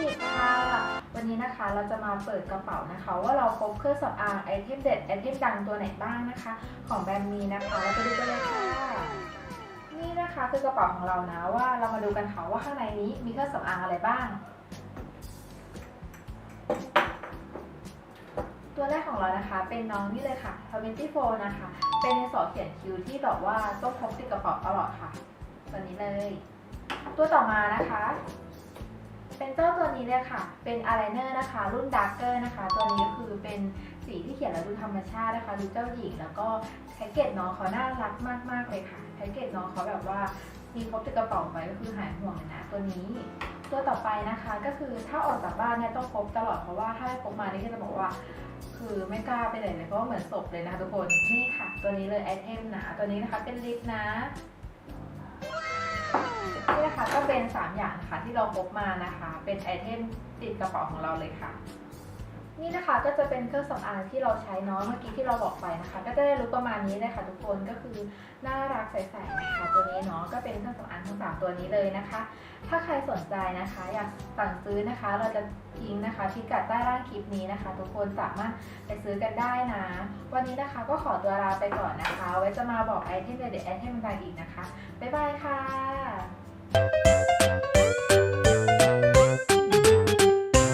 กิจค่ะ วันนี้นะคะเราจะมาเปิดกระเป๋านะคะ ว่าเราพบเครื่องสำอางไอเทมเด็ดไอเทมดังตัวไหนบ้างนะคะ ของแบรนด์มีนะคะเราไปดูกันเลยค่ะ นี่นะคะคือกระเป๋าของเรานะว่าเรามาดูกันค่ะว่าข้างในนี้มีเครื่องสำอางอะไรบ้าง ตัวแรกของเรานะคะเป็นน้องนี่เลยค่ะทวินตี้โฟนะคะ เป็นในสอเขียนคิ้วที่แบบว่าต้องพกติดกระเป๋าตลอดค่ะ ตัวนี้เลย ตัวต่อมานะคะ เป็นเจ้าตัวนี้เลยค่ะ เป็นอายไลเนอร์นะคะ รุ่นดาร์เกอร์นะคะ ตัวนี้ก็คือเป็นสีที่เขียนแล้วดูธรรมชาตินะคะ ดูเจ้าหญิง แล้วก็แพ็กเกจน้องเขาน่ารักมาก ๆ เลยค่ะ แพ็กเกจน้องเขาแบบว่ามีพกติดกระเป๋าไว้ก็คือหายห่วงนะตัวนี้ ตัวต่อไปนะคะก็คือถ้าออกจากบ้านเนี่ยต้องพกตลอดเพราะว่าถ้าไม่พกมานี่ก็จะบอกว่า คือไม่กล้าไปไหนเลยเพราะว่าเหมือนศพเลยนะคะทุกคนนี่ค่ะ ตัวนี้เลยไอเทมนะตัวนี้นะคะเป็นลิปนะ เป็น 3 อย่างนะคะที่เราพกมานะคะ เป็นไอเทมติดกระเป๋าของเราเลยค่ะ นี่นะคะก็จะเป็นเครื่องสำอางที่เราใช้เนาะเมื่อกี้ที่เราบอกไปนะคะ ก็จะได้รู้ประมาณนี้เลยค่ะทุกคนก็คือน่ารักใสๆนะคะตัวนี้เนาะก็เป็นเครื่องสำอางทั้งสามตัวนี้เลยนะคะ ถ้าใครสนใจนะคะ อยากสั่งซื้อนะคะ เราจะทิ้งนะคะพิกัดใต้ล่างคลิปนี้นะคะ ทุกคนสามารถไปซื้อกันได้นะ วันนี้นะคะก็ขอตัวลาไปก่อนนะคะ ไว้จะมาบอกไอเทมเด็ดไอเทมต่างอีกนะคะบ๊ายบายค่ะ